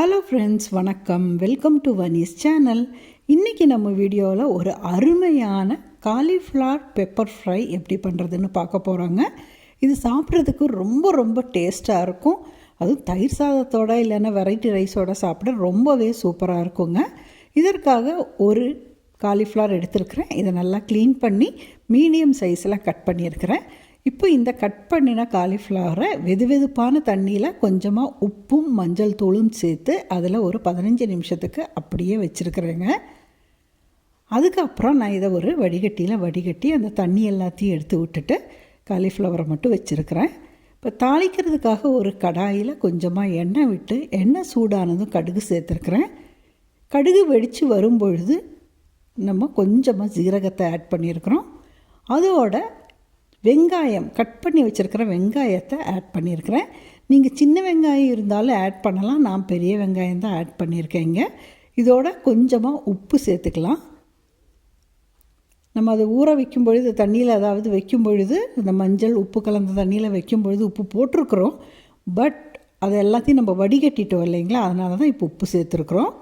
Hello friends வணக்கம். Welcome to Vani's channel இன்றைக்கி நம்ம வீடியோவில் ஒரு அருமையான காலிஃப்ளவர் பெப்பர் ஃப்ரை எப்படி பண்ணுறதுன்னு பார்க்க போகிறோங்க இது சாப்பிட்றதுக்கு ரொம்ப ரொம்ப டேஸ்ட்டாக இருக்கும். அதுவும் தயிர் சாதத்தோட இல்லைன்னா வெரைட்டி ரைஸோட சாப்பிட ரொம்பவே சூப்பராக இருக்குங்க. இதற்காக ஒரு காலிஃப்ளவர் எடுத்துருக்குறேன். இதை நல்லா க்ளீன் பண்ணி மீடியம் சைஸில் கட் பண்ணியிருக்கிறேன். இப்போ இந்த கட் பண்ணின காலிஃப்ளவரை வெது வெதுப்பான தண்ணியில் கொஞ்சமாக உப்பும் மஞ்சள் தூளும் சேர்த்து அதில் ஒரு பதினஞ்சு நிமிஷத்துக்கு அப்படியே வச்சுருக்குறேங்க. அதுக்கப்புறம் நான் இதை ஒரு வடிகட்டியில் வடிகட்டி அந்த தண்ணி எல்லாத்தையும் எடுத்து விட்டுட்டு காலிஃப்ளவரை மட்டும் வச்சுருக்கிறேன். இப்போ தாளிக்கிறதுக்காக ஒரு கடாயில் கொஞ்சமாக எண்ணெய் விட்டு எண்ணெய் சூடானதும் கடுகு சேர்த்துருக்குறேன். கடுகு வெடித்து வரும்பொழுது நம்ம கொஞ்சமாக ஜீரகத்தை ஆட் பண்ணியிருக்கிறோம். அதோட வெங்காயம் கட் பண்ணி வச்சுருக்கிற வெங்காயத்தை ஆட் பண்ணியிருக்கிறேன் நீங்கள் சின்ன வெங்காயம் இருந்தாலும் ஆட் பண்ணலாம். நான் பெரிய வெங்காயம் தான் ஆட் பண்ணியிருக்கேங்க இதோட கொஞ்சமாக உப்பு சேர்த்துக்கலாம். நம்ம அதை ஊற வைக்கும் பொழுது தண்ணியில் அதாவது வைக்கும் பொழுது இந்த மஞ்சள் உப்பு கலந்த தண்ணியில் வைக்கும் பொழுது உப்பு போட்டிருக்கிறோம். பட் அதை எல்லாத்தையும் நம்ம வடிகட்டிட்டோம் இல்லைங்களா? அதனால தான் இப்போ உப்பு சேர்த்துருக்குறோம்.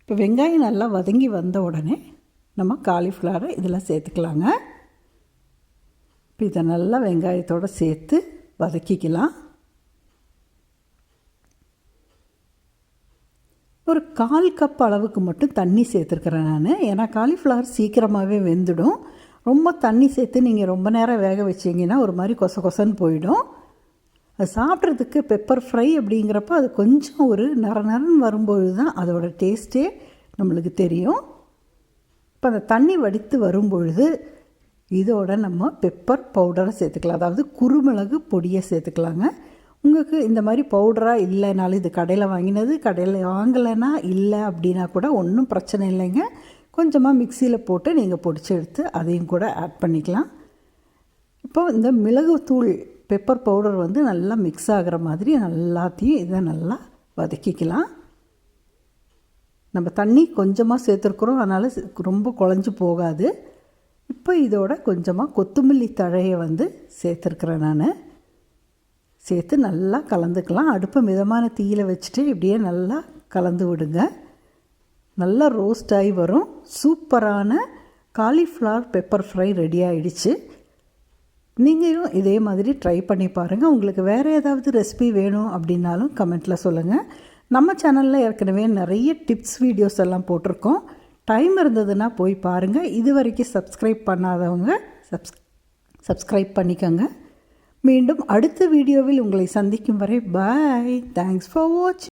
இப்போ வெங்காயம் நல்லா வதங்கி வந்த உடனே நம்ம காலிஃப்ளவரை இதில் சேர்த்துக்கலாங்க. இப்போ இதை நல்லா வெங்காயத்தோடு சேர்த்து வதக்கிக்கலாம். ஒரு கால் கப் அளவுக்கு மட்டும் தண்ணி சேர்த்துருக்குறேன் நான். ஏன்னா காலிஃப்ளவர் சீக்கிரமாகவே வெந்துடும். ரொம்ப தண்ணி சேர்த்து நீங்கள் ரொம்ப நேரம் வேக வச்சிங்கன்னா ஒரு மாதிரி கொச கொசன்னு போயிடும். அது சாப்பிட்றதுக்கு பெப்பர் ஃப்ரை அப்படிங்கிறப்ப அது கொஞ்சம் ஒரு நர நரன்னு வரும்பொழுது தான் அதோடய டேஸ்ட்டே நம்மளுக்கு தெரியும். இப்போ அந்த தண்ணி வடித்து வரும்பொழுது இதோட நம்ம பெப்பர் பவுடரை சேர்த்துக்கலாம். அதாவது குருமிளகு பொடியை சேர்த்துக்கலாங்க. உங்களுக்கு இந்த மாதிரி பவுடராக இல்லைனாலும் இது கடையில் வாங்கினது கடையில் வாங்கலைன்னா இல்லை அப்படின்னா கூட ஒன்றும் பிரச்சனை இல்லைங்க. கொஞ்சமாக மிக்சியில் போட்டு நீங்கள் பொடிச்சு எடுத்து அதையும் கூட ஆட் பண்ணிக்கலாம். இப்போ இந்த மிளகுத்தூள் பெப்பர் பவுடர் வந்து நல்லா மிக்ஸ் ஆகிற மாதிரி எல்லாத்தையும் இதை நல்லா வதக்கிக்கலாம். நம்ம தண்ணி கொஞ்சமாக சேர்த்துருக்குறோம். அதனால் ரொம்ப குழஞ்சி போகாது. இப்போ இதோட கொஞ்சமாக கொத்தமல்லி தழையை வந்து சேர்த்துருக்குறேன் நான். சேர்த்து நல்லா கலந்துக்கலாம். அடுப்பை மிதமான தீயில் வச்சுட்டு இப்படியே நல்லா கலந்து விடுங்க. நல்லா ரோஸ்ட் ஆகி வரும். சூப்பரான காலிஃப்ளவர் பெப்பர் ஃப்ரை ரெடி ஆகிடுச்சு நீங்களும் இதே மாதிரி ட்ரை பண்ணி பாருங்கள் உங்களுக்கு வேறு ஏதாவது ரெசிபி வேணும் அப்படின்னாலும் கமெண்ட்டில் சொல்லுங்கள் நம்ம சேனலில் ஏற்கனவே நிறைய டிப்ஸ் வீடியோஸ் எல்லாம் போட்டிருக்கோம். டைம் இருந்ததுன்னா போய் பாருங்கள் இது வரைக்கும் சப்ஸ்கிரைப் பண்ணாதவங்க சப்ஸ் சப்ஸ்கிரைப் பண்ணிக்கோங்க. மீண்டும் அடுத்த வீடியோவில் உங்களை சந்திக்கும் வரை பாய் தேங்க்ஸ் ஃபார் வாட்சிங்